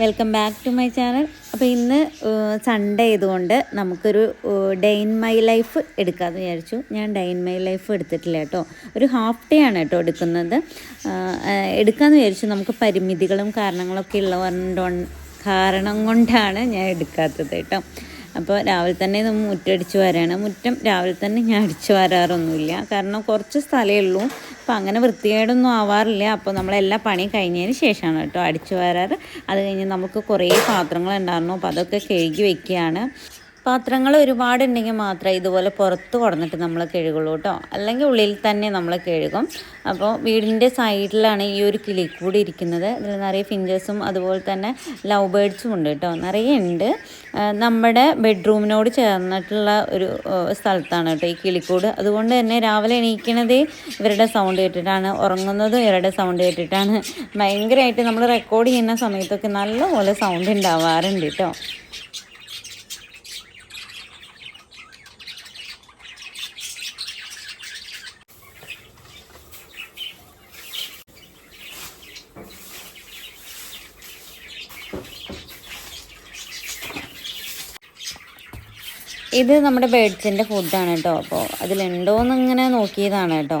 Welcome back to my channel. അപ്പോൾ ഇന്ന് Sunday ആയതുകൊണ്ട് നമുക്കൊരു ഡേ ഇൻ മൈ ലൈഫ് എടുക്കാമെന്ന് വിചാരിച്ചു. ഞാൻ ഡേ ഇൻ മൈ ലൈഫ് എടുത്തിട്ടില്ല കേട്ടോ. ഒരു ഹാഫ് ഡേ ആണ് കേട്ടോ എടുക്കുന്നത്. എടുക്കാമെന്ന് വിചാരിച്ചു. നമുക്ക് പരിമിതികളും കാരണങ്ങളൊക്കെ ഉള്ളതുകൊണ്ടോ കാരണം കൊണ്ടാണ് ഞാൻ എടുക്കാത്തത് കേട്ടോ. അപ്പോൾ രാവിലെ തന്നെ നമ്മൾ മുറ്റടിച്ച് വരാണ്. മുറ്റം രാവിലെ തന്നെ ഞാൻ അടിച്ച് വരാറൊന്നുമില്ല. കാരണം കുറച്ച് സ്ഥലമേ ഉള്ളൂ. അപ്പോൾ അങ്ങനെ വൃത്തികേടൊന്നും ആവാറില്ല. അപ്പോൾ നമ്മളെല്ലാ പണിയും കഴിഞ്ഞതിന് ശേഷമാണ് കേട്ടോ അടിച്ചു വരാറ്. അത് കഴിഞ്ഞ് നമുക്ക് കുറേ പാത്രങ്ങൾ ഉണ്ടായിരുന്നു അപ്പോൾ അതൊക്കെ കഴുകി വെക്കുകയാണ്. പാത്രങ്ങൾ ഒരുപാടുണ്ടെങ്കിൽ മാത്രമേ ഇതുപോലെ പുറത്ത് കൊടുന്നിട്ട് നമ്മൾ കഴുകുള്ളൂ കേട്ടോ. അല്ലെങ്കിൽ ഉള്ളിൽ തന്നെ നമ്മൾ കഴുകും. അപ്പോൾ വീടിന്റെ സൈഡിലാണ് ഈ ഒരു കിളിക്കൂടി ഇരിക്കുന്നത്. ഇതിൽ നിറയെ ഫിഞ്ചേഴ്സും അതുപോലെ തന്നെ ലവ് ബേഡ്സും ഉണ്ട് കേട്ടോ. നിറയെ ഉണ്ട്. നമ്മുടെ ബെഡ്റൂമിനോട് ചേർന്നിട്ടുള്ള ഒരു സ്ഥലത്താണ് കേട്ടോ ഈ കിളിക്കൂട്. അതുകൊണ്ട് തന്നെ രാവിലെ എണീക്കണതേ ഇവരുടെ സൗണ്ട് കേട്ടിട്ടാണ്. ഉറങ്ങുന്നതും ഇവരുടെ സൗണ്ട് കേട്ടിട്ടാണ്. ഭയങ്കരമായിട്ട് നമ്മൾ റെക്കോർഡ് ചെയ്യുന്ന സമയത്തൊക്കെ നല്ലപോലെ സൗണ്ട് ഉണ്ടാവാറുണ്ട് കേട്ടോ. ഇത് നമ്മുടെ ബേഡ്സിന്റെ ഫുഡാണ് കേട്ടോ. അപ്പോൾ അതിലുണ്ടോയെന്ന് ഇങ്ങനെ നോക്കിയതാണ് കേട്ടോ.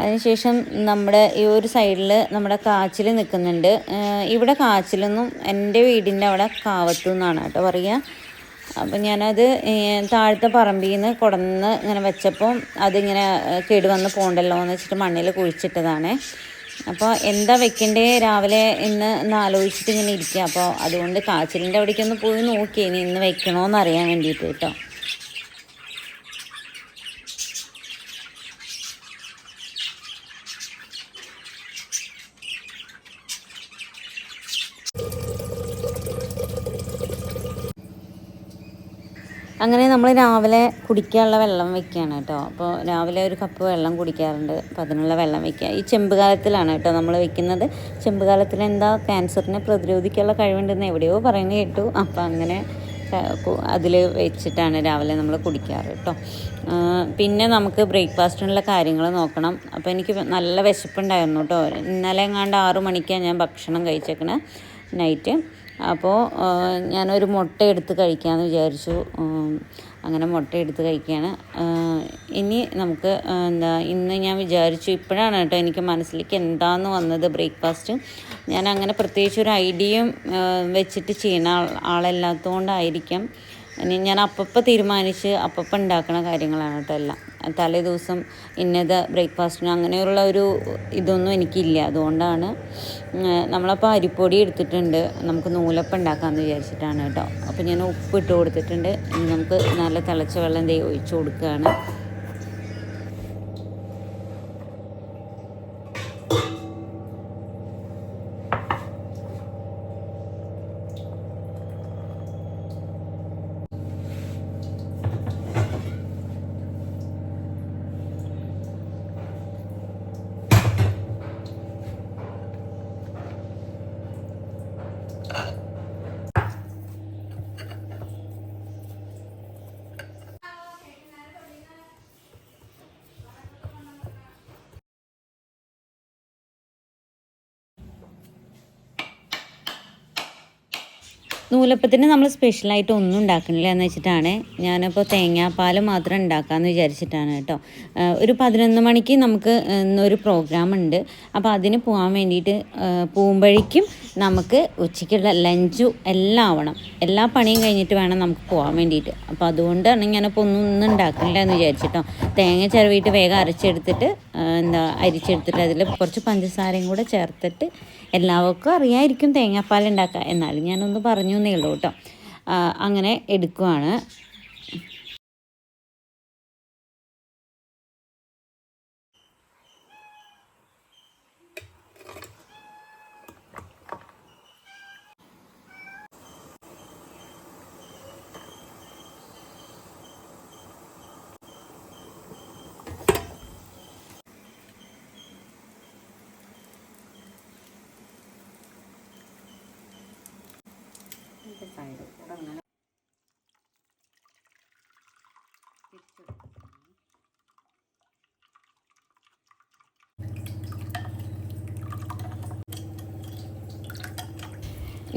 അതിനുശേഷം നമ്മുടെ ഈ ഒരു സൈഡിൽ നമ്മുടെ കാച്ചിൽ നിൽക്കുന്നുണ്ട് ഇവിടെ കാച്ചിലൊന്നും എന്റെ വീടിന്റെ അവിടെ കാവത്തു എന്നാണ് കേട്ടോ പറയുക. അപ്പം ഞാനത് താഴത്തെ പറമ്പിൽ നിന്ന് കുടന്ന് ഇങ്ങനെ വെച്ചപ്പോൾ അതിങ്ങനെ കേടുവന്ന് പോകണ്ടല്ലോ എന്ന് വെച്ചിട്ട് മണ്ണിൽ കുഴിച്ചിട്ടതാണേ. അപ്പോൾ എന്താ വെക്കണ്ടേ? രാവിലെ ഇന്ന് ആലോചിച്ചിട്ട് ഇങ്ങനെ ഇരിക്കുക. അപ്പോൾ അതുകൊണ്ട് കാച്ചിലിന്റെ അവിടേക്കൊന്ന് പോയി നോക്കി ഇനി ഇന്ന് വെക്കണോന്ന് അറിയാൻ വേണ്ടിയിട്ട് കേട്ടോ. അങ്ങനെ നമ്മൾ രാവിലെ കുടിക്കാനുള്ള വെള്ളം വെക്കുകയാണ് കേട്ടോ. അപ്പോൾ രാവിലെ ഒരു കപ്പ് വെള്ളം കുടിക്കാറുണ്ട്. അപ്പോൾ അതിനുള്ള വെള്ളം വെക്കുക ഈ ചെമ്പ് കാലത്തിലാണ് കേട്ടോ നമ്മൾ വെക്കുന്നത്. ചെമ്പ് കാലത്തിൽ എന്താ ക്യാൻസറിനെ പ്രതിരോധിക്കാനുള്ള കഴിവുണ്ടെന്ന് എവിടെയോ പറയുന്നത് കേട്ടു. അപ്പോൾ അങ്ങനെ അതിൽ വെച്ചിട്ടാണ് രാവിലെ നമ്മൾ കുടിക്കാറ് കേട്ടോ. പിന്നെ നമുക്ക് ബ്രേക്ക്ഫാസ്റ്റിനുള്ള കാര്യങ്ങൾ നോക്കണം. അപ്പോൾ എനിക്ക് നല്ല വിശപ്പുണ്ടായിരുന്നു കേട്ടോ. ഇന്നലെ എങ്ങാണ്ട് ആറു മണിക്കാണ് ഞാൻ ഭക്ഷണം കഴിച്ചേക്കണേ. നൈറ്റ്. അപ്പോൾ ഞാനൊരു മുട്ട എടുത്ത് കഴിക്കാമെന്ന് വിചാരിച്ചു. അങ്ങനെ മുട്ട എടുത്ത് കഴിക്കുകയാണ് ഇനി നമുക്ക് എന്താ ഇന്ന് ഞാൻ വിചാരിച്ചു ഇപ്പോഴാണ് കേട്ടോ എനിക്ക് മനസ്സിലേക്ക് എന്താന്ന് വന്നത് ബ്രേക്ക്ഫാസ്റ്റ്. ഞാൻ അങ്ങനെ പ്രത്യേകിച്ച് ഒരു ഐഡിയയും വെച്ചിട്ട് ആൾ ആളല്ലാത്തതുകൊണ്ടായിരിക്കാം ഇനി ഞാൻ അപ്പപ്പം തീരുമാനിച്ച് അപ്പപ്പം ഉണ്ടാക്കുന്ന കാര്യങ്ങളാണ് കേട്ടോ എല്ലാം. തലേ ദിവസം ഇന്നത് ബ്രേക്ക്ഫാസ്റ്റിന് അങ്ങനെയുള്ള ഒരു ഇതൊന്നും എനിക്കില്ല. അതുകൊണ്ടാണ് നമ്മളപ്പോൾ അരിപ്പൊടി എടുത്തിട്ടുണ്ട്. നമുക്ക് നൂലപ്പം ഉണ്ടാക്കാമെന്ന് വിചാരിച്ചിട്ടാണ് കേട്ടോ. അപ്പോൾ ഞാൻ ഉപ്പ് ഇട്ട് കൊടുത്തിട്ടുണ്ട്. ഇനി നമുക്ക് നല്ല തിളച്ച വെള്ളം ദേ ഒഴിച്ച് കൊടുക്കുകയാണ്. നൂലപ്പത്തിന് നമ്മൾ സ്പെഷ്യലായിട്ട് ഒന്നും ഉണ്ടാക്കണില്ല എന്ന് വെച്ചിട്ടാണ് ഞാനിപ്പോൾ തേങ്ങാപ്പാൽ മാത്രം ഉണ്ടാക്കാമെന്ന് വിചാരിച്ചിട്ടാണ് കേട്ടോ. ഒരു പതിനൊന്ന് മണിക്ക് നമുക്ക് ഇന്നൊരു പ്രോഗ്രാം ഉണ്ട്. അപ്പോൾ അതിന് പോകാൻ വേണ്ടിയിട്ട് ആ, പോകുമ്പോഴേക്കും നമുക്ക് ഉച്ചയ്ക്കുള്ള ലഞ്ചും എല്ലാം ആവണം. എല്ലാ പണിയും കഴിഞ്ഞിട്ട് വേണം നമുക്ക് പോകാൻ വേണ്ടിയിട്ട്. അപ്പോൾ അതുകൊണ്ടാണ് ഞാനിപ്പോൾ ഒന്നും ഒന്നും ഉണ്ടാക്കില്ല എന്ന് വിചാരിച്ചിട്ടോ. തേങ്ങ ചിരവിയിട്ട് വേഗം അരച്ചെടുത്തിട്ട് എന്താ അരിച്ചെടുത്തിട്ട് അതിൽ കുറച്ച് പഞ്ചസാരയും കൂടെ ചേർത്തിട്ട് എല്ലാവർക്കും അറിയാമായിരിക്കും തേങ്ങാപ്പാൽ ഉണ്ടാക്കുക എന്നാലും ഞാനൊന്ന് പറഞ്ഞു എന്നേ ഉള്ളൂ കേട്ടോ. സൈഡ്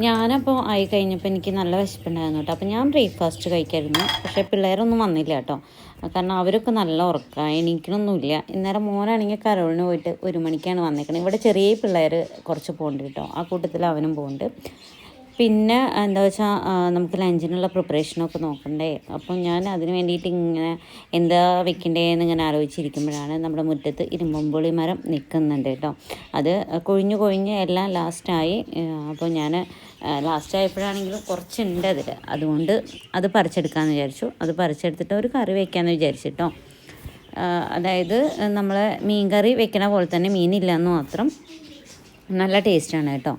ഞാനപ്പോൾ ആയി കഴിഞ്ഞപ്പോൾ എനിക്ക് നല്ല വിശപ്പുണ്ടായിരുന്നു കേട്ടോ. അപ്പോൾ ഞാൻ ബ്രേക്ക്ഫാസ്റ്റ് കഴിക്കായിരുന്നു. പക്ഷേ പിള്ളേരൊന്നും വന്നില്ല കേട്ടോ. കാരണം അവരൊക്കെ നല്ല ഉറക്കാം എനിക്കണൊന്നുമില്ല ഇന്നേരം മോനാണെങ്കിൽ കരോളിന് പോയിട്ട് ഒരു മണിക്കാണ് വന്നേക്കണത് ഇവിടെ ചെറിയ പിള്ളേർ കുറച്ച് പോകേണ്ടി കേട്ടോ. ആ കൂട്ടത്തിൽ അവനും പോകുന്നുണ്ട് പിന്നെ എന്താ വെച്ചാൽ നമുക്ക് ലഞ്ചിനുള്ള പ്രിപ്പറേഷനൊക്കെ നോക്കണ്ടേ. അപ്പം ഞാൻ അതിന് വേണ്ടിയിട്ട് ഇങ്ങനെ എന്താ വെക്കണ്ടേന്ന് ഇങ്ങനെ ആലോചിച്ചിരിക്കുമ്പോഴാണ് നമ്മുടെ മുറ്റത്ത് ഇരുമ്പുളി മരം നിൽക്കുന്നുണ്ട് കേട്ടോ. അത് കൊഴിഞ്ഞു കൊഴിഞ്ഞ് എല്ലാം ലാസ്റ്റായി അപ്പോൾ ഞാൻ ലാസ്റ്റ് ആയപ്പോഴാണെങ്കിലും കുറച്ചുണ്ട് അതിൽ. അതുകൊണ്ട് അത് പറിച്ചെടുക്കാമെന്ന് വിചാരിച്ചു. അത് പറിച്ചെടുത്തിട്ട് ഒരു കറി വയ്ക്കാമെന്ന് വിചാരിച്ചിട്ടോ അതായത് നമ്മൾ മീൻ കറി വെക്കണ പോലെ തന്നെ മീനില്ല എന്ന് മാത്രം. നല്ല ടേസ്റ്റാണ് കേട്ടോ.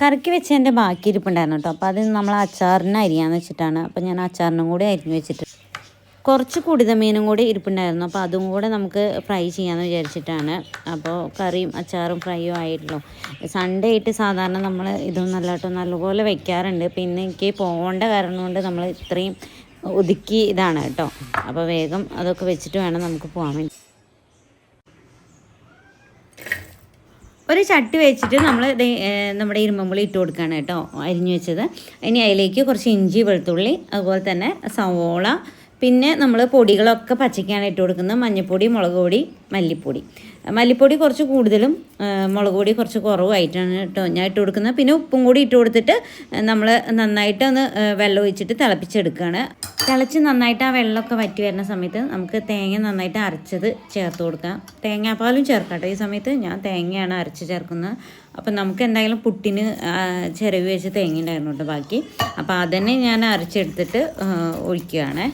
കറിക്ക് വെച്ചതിന്റെ ബാക്കി ഇരിപ്പുണ്ടായിരുന്നു കേട്ടോ. അപ്പോൾ അത് നമ്മൾ അച്ചാറിന് അരിയാന്ന് വെച്ചിട്ടാണ്. അപ്പോൾ ഞാൻ അച്ചാറിനും കൂടി അരിഞ്ഞ് വെച്ചിട്ട് കുറച്ച് കുടിത മീനും കൂടി ഇരിപ്പുണ്ടായിരുന്നു. അപ്പോൾ അതും കൂടെ നമുക്ക് ഫ്രൈ ചെയ്യാമെന്ന് വിചാരിച്ചിട്ടാണ്. അപ്പോൾ കറിയും അച്ചാറും ഫ്രൈയും ആയിട്ടുള്ളൂ സൺഡേ ആയിട്ട് സാധാരണ നമ്മൾ ഇതൊന്നും നല്ലതായിട്ട് നല്ലപോലെ വെക്കാറുണ്ട്. പിന്നെ എനിക്ക് പോകേണ്ട കാരണം കൊണ്ട് നമ്മൾ ഇത്രയും ഒതുക്കി ഇതാണ് കേട്ടോ. അപ്പോൾ വേഗം അതൊക്കെ വെച്ചിട്ട് വേണം നമുക്ക് പോകാൻ വേണ്ടി. ഒരു ചട്ടി വെച്ചിട്ട് നമ്മൾ നമ്മുടെ ഇരുമ്പുളി ഇട്ട് കൊടുക്കുകയാണ് കേട്ടോ അരിഞ്ഞു വെച്ചത്. ഇനി അതിലേക്ക് കുറച്ച് ഇഞ്ചി വെളുത്തുള്ളി അതുപോലെ തന്നെ സവോള പിന്നെ നമ്മൾ പൊടികളൊക്കെ പച്ചയ്ക്കാണ് ഇട്ട് കൊടുക്കുന്നത്. മഞ്ഞൾപ്പൊടി മുളക് പൊടി മല്ലിപ്പൊടി. മല്ലിപ്പൊടി കുറച്ച് കൂടുതലും മുളക് പൊടി കുറച്ച് കുറവായിട്ടാണ് കേട്ടോ ഞാൻ ഇട്ട് കൊടുക്കുന്നത്. പിന്നെ ഉപ്പും കൂടി ഇട്ട് കൊടുത്തിട്ട് നമ്മൾ നന്നായിട്ട് ഒന്ന് വെള്ളം ഒഴിച്ചിട്ട് തിളപ്പിച്ചെടുക്കുകയാണ്. തിളച്ച് നന്നായിട്ട് ആ വെള്ളമൊക്കെ വറ്റി വരുന്ന സമയത്ത് നമുക്ക് തേങ്ങ നന്നായിട്ട് അരച്ചത് ചേർത്ത് കൊടുക്കാം. തേങ്ങാപ്പാലും ചേർക്കാം ഈ സമയത്ത് ഞാൻ തേങ്ങയാണ് അരച്ച് ചേർക്കുന്നത്. അപ്പം നമുക്ക് എന്തായാലും പുട്ടിന് ചിരവി വെച്ച് തേങ്ങ ഉണ്ടായിരുന്നു ബാക്കി. അപ്പോൾ അതന്നെ ഞാൻ അരച്ചെടുത്തിട്ട് ഒഴിക്കുകയാണേ.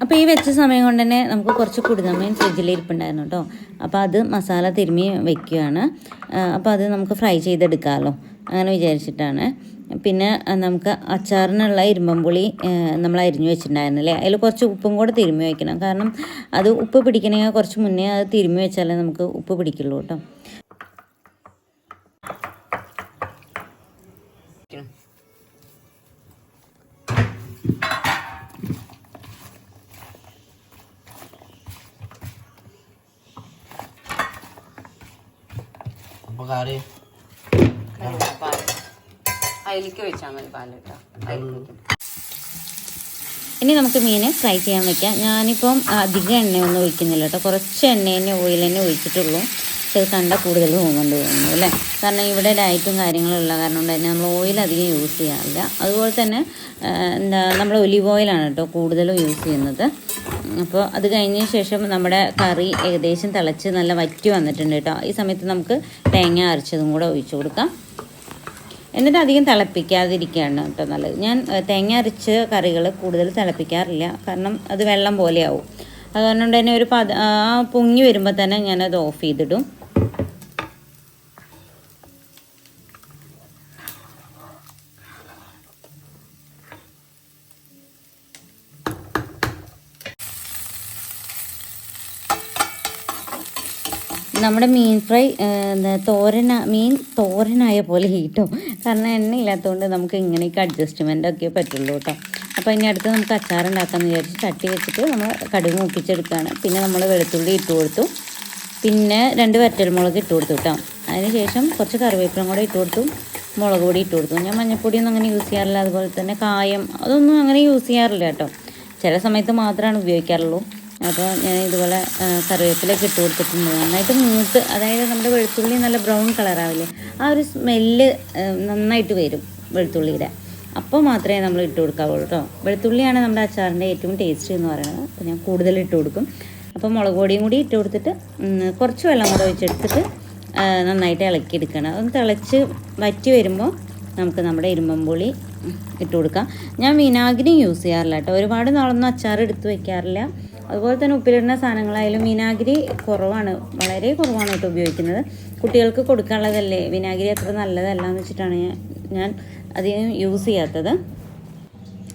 അപ്പോൾ ഈ വെച്ച സമയം കൊണ്ട് തന്നെ നമുക്ക് കുറച്ച് കുടുതമ്മയും ഫ്രിഡ്ജിൽ ഇരിപ്പുണ്ടായിരുന്നു കേട്ടോ അപ്പോൾ അത് മസാല തിരുമ്മി വെക്കുകയാണ് അപ്പോൾ അത് നമുക്ക് ഫ്രൈ ചെയ്തെടുക്കാമല്ലോ അങ്ങനെ വിചാരിച്ചിട്ടാണ്. പിന്നെ നമുക്ക് അച്ചാറിനുള്ള ഇരുമ്പമ്പുളി ആ, നമ്മൾ അരിഞ്ഞു വെച്ചിട്ടുണ്ടായിരുന്നില്ലേ അതിൽ കുറച്ച് ഉപ്പും കൂടെ തിരുമ്മി വയ്ക്കണം കാരണം അത് ഉപ്പ് പിടിക്കണമെങ്കിൽ കുറച്ച് മുന്നേ അത് തിരുമ്മി വെച്ചാലേ നമുക്ക് ഉപ്പ് പിടിക്കുള്ളൂ കേട്ടോ അപ്പൊ കറി അതിലേക്ക് വെച്ചാൽ മതി പാൽ ഇനി നമുക്ക് മീൻ ഫ്രൈ ചെയ്യാൻ വെക്കാം. ഞാനിപ്പം അധികം എണ്ണയൊന്നും ഒഴിക്കുന്നില്ല കേട്ടോ. കുറച്ച് എണ്ണ തന്നെ ഓയിൽ തന്നെ ഒഴിച്ചിട്ടുള്ളൂ. കണ്ട കൂടുതൽ പോകുന്നുണ്ട് തോന്നുന്നു അല്ലേ? കാരണം ഇവിടെ ഡയറ്റും കാര്യങ്ങളും ഉള്ള കാരണം കൊണ്ട് തന്നെ നമ്മൾ ഓയിൽ അധികം യൂസ് ചെയ്യാറില്ല. അതുപോലെ തന്നെ എന്താ നമ്മൾ ഒലിവ് ഓയിലാണ് കേട്ടോ കൂടുതലും യൂസ് ചെയ്യുന്നത്. അപ്പോൾ അത് കഴിഞ്ഞ ശേഷം നമ്മുടെ കറി ഏകദേശം തിളച്ച് നല്ല വറ്റി വന്നിട്ടുണ്ട് കേട്ടോ. ഈ സമയത്ത് നമുക്ക് തേങ്ങ അരച്ചതും കൂടെ ഒഴിച്ചു കൊടുക്കാം. എന്നിട്ട് അധികം തിളപ്പിക്കാതിരിക്കുകയാണ് കേട്ടോ നല്ലത്. ഞാൻ തേങ്ങ അരച്ച് കറികൾ കൂടുതൽ തിളപ്പിക്കാറില്ല. കാരണം അത് വെള്ളം പോലെയാവും. അതുകൊണ്ട് തന്നെ ഒരു പത പൊങ്ങി വരുമ്പോൾ തന്നെ ഞാനത് ഓഫ് ചെയ്തിടും. നമ്മുടെ മീൻ ഫ്രൈ തോരന മീൻ തോരനായ പോലെ ഹീറ്റും കാരണം എണ്ണ ഇല്ലാത്തതുകൊണ്ട് നമുക്ക് ഇങ്ങനെയൊക്കെ അഡ്ജസ്റ്റ്മെന്റ് ഒക്കെ പറ്റുള്ളൂ കേട്ടോ. അപ്പോൾ ഇനി അടുത്ത് നമുക്ക് അച്ചാർ ഉണ്ടാക്കാമെന്ന് വിചാരിച്ച് തട്ടി വെച്ചിട്ട് നമ്മൾ കടുക് മൂപ്പിച്ചെടുക്കുകയാണ് പിന്നെ നമ്മൾ വെളുത്തുള്ളി ഇട്ട് കൊടുത്തു. പിന്നെ രണ്ട് വറ്റൽമുളക് ഇട്ട് കൊടുത്തു കേട്ടോ. അതിനുശേഷം കുറച്ച് കറിവേപ്പിലും കൂടെ ഇട്ട് കൊടുത്തു. മുളക് പൊടി ഇട്ട് കൊടുത്തു. ഞാൻ മഞ്ഞൾപ്പൊടിയൊന്നും അങ്ങനെ യൂസ് ചെയ്യാറില്ല. അതുപോലെ തന്നെ കായം അതൊന്നും അങ്ങനെ യൂസ് ചെയ്യാറില്ല കേട്ടോ. ചില സമയത്ത് മാത്രമാണ് ഉപയോഗിക്കാറുള്ളൂ. അപ്പോൾ ഞാൻ ഇതുപോലെ കറിവേപ്പിലൊക്കെ ഇട്ട് കൊടുത്തിട്ടുണ്ട്. നന്നായിട്ട് മൂത്ത് അതായത് നമ്മുടെ വെളുത്തുള്ളി നല്ല ബ്രൗൺ കളറാവില്ലേ ആ ഒരു സ്മെല്ല് നന്നായിട്ട് വരും വെളുത്തുള്ളിയുടെ. അപ്പോൾ മാത്രമേ നമ്മൾ ഇട്ട് കൊടുക്കാവുള്ളൂ കേട്ടോ. വെളുത്തുള്ളിയാണ് നമ്മുടെ അച്ചാറിന്റെ ഏറ്റവും ടേസ്റ്റ് എന്ന് പറയുന്നത്. അപ്പോൾ ഞാൻ കൂടുതൽ ഇട്ട് കൊടുക്കും. അപ്പോൾ മുളക് പൊടിയും കൂടി ഇട്ട് കൊടുത്തിട്ട് കുറച്ച് വെള്ളം കൂടെ ഒഴിച്ചെടുത്തിട്ട് നന്നായിട്ട് ഇളക്കിയെടുക്കണം അതൊന്ന് തിളച്ച് വറ്റി വരുമ്പോൾ നമുക്ക് നമ്മുടെ ഇരുമ്പമ്പുളി ഇട്ട് കൊടുക്കാം. ഞാൻ വിനാഗിരി യൂസ് ചെയ്യാറില്ല കേട്ടോ. ഒരുപാട് നാളൊന്നും അച്ചാർ എടുത്ത് വെക്കാറില്ല. അതുപോലെ തന്നെ ഉപ്പിലിടുന്ന സാധനങ്ങളായാലും വിനാഗിരി കുറവാണ്. വളരെ കുറവാണ് കേട്ടോ ഉപയോഗിക്കുന്നത്. കുട്ടികൾക്ക് കൊടുക്കാനുള്ളതല്ലേ? വിനാഗിരി അത്ര നല്ലതല്ല എന്ന് വെച്ചിട്ടാണ് ഞാൻ അധികം യൂസ് ചെയ്യാത്തത്.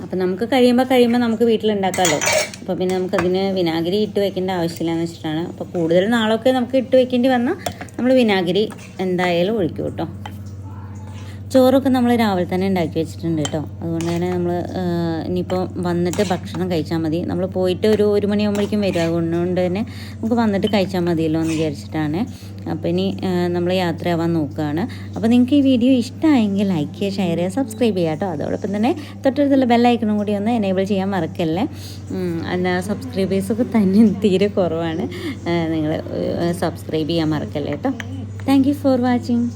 അപ്പം നമുക്ക് കഴിയുമ്പോൾ കഴിയുമ്പോൾ നമുക്ക് വീട്ടിലുണ്ടാക്കാമല്ലോ അപ്പോൾ പിന്നെ നമുക്കതിന് വിനാഗിരി ഇട്ട് വെക്കേണ്ട ആവശ്യമില്ല എന്ന് വെച്ചിട്ടാണ്. അപ്പോൾ കൂടുതൽ നാളൊക്കെ നമുക്ക് ഇട്ട് വെക്കേണ്ടി വന്നാൽ നമ്മൾ വിനാഗിരി എന്തായാലും ഒഴിക്കും കേട്ടോ. ചോറൊക്കെ നമ്മൾ രാവിലെ തന്നെ ഉണ്ടാക്കി വെച്ചിട്ടുണ്ട് കേട്ടോ. അതുകൊണ്ട് തന്നെ നമ്മൾ ഇനിയിപ്പോൾ വന്നിട്ട് ഭക്ഷണം കഴിച്ചാൽ മതി. നമ്മൾ പോയിട്ട് ഒരു ഒരു മണിയാകുമ്പോഴേക്കും വരും. അതുകൊണ്ട് തന്നെ നമുക്ക് വന്നിട്ട് കഴിച്ചാൽ മതിയല്ലോ എന്ന് വിചാരിച്ചിട്ടാണ്. അപ്പോൾ ഇനി നമ്മൾ യാത്രയാവാൻ നോക്കുകയാണ് അപ്പോൾ നിങ്ങൾക്ക് ഈ വീഡിയോ ഇഷ്ടമായെങ്കിൽ ലൈക്ക് ചെയ്യുക ഷെയർ ചെയ്യുക സബ്സ്ക്രൈബ് ചെയ്യുക കേട്ടോ. അതോടൊപ്പം തന്നെ തൊട്ടടുത്തുള്ള ബെല്ലൈക്കണും കൂടി ഒന്ന് എനേബിൾ ചെയ്യാൻ മറക്കല്ലേ. എന്നാൽ സബ്സ്ക്രൈബേഴ്സൊക്കെ തന്നെ തീരെ കുറവാണ്. നിങ്ങൾ സബ്സ്ക്രൈബ് ചെയ്യാൻ മറക്കല്ലേ കേട്ടോ. Thank for watching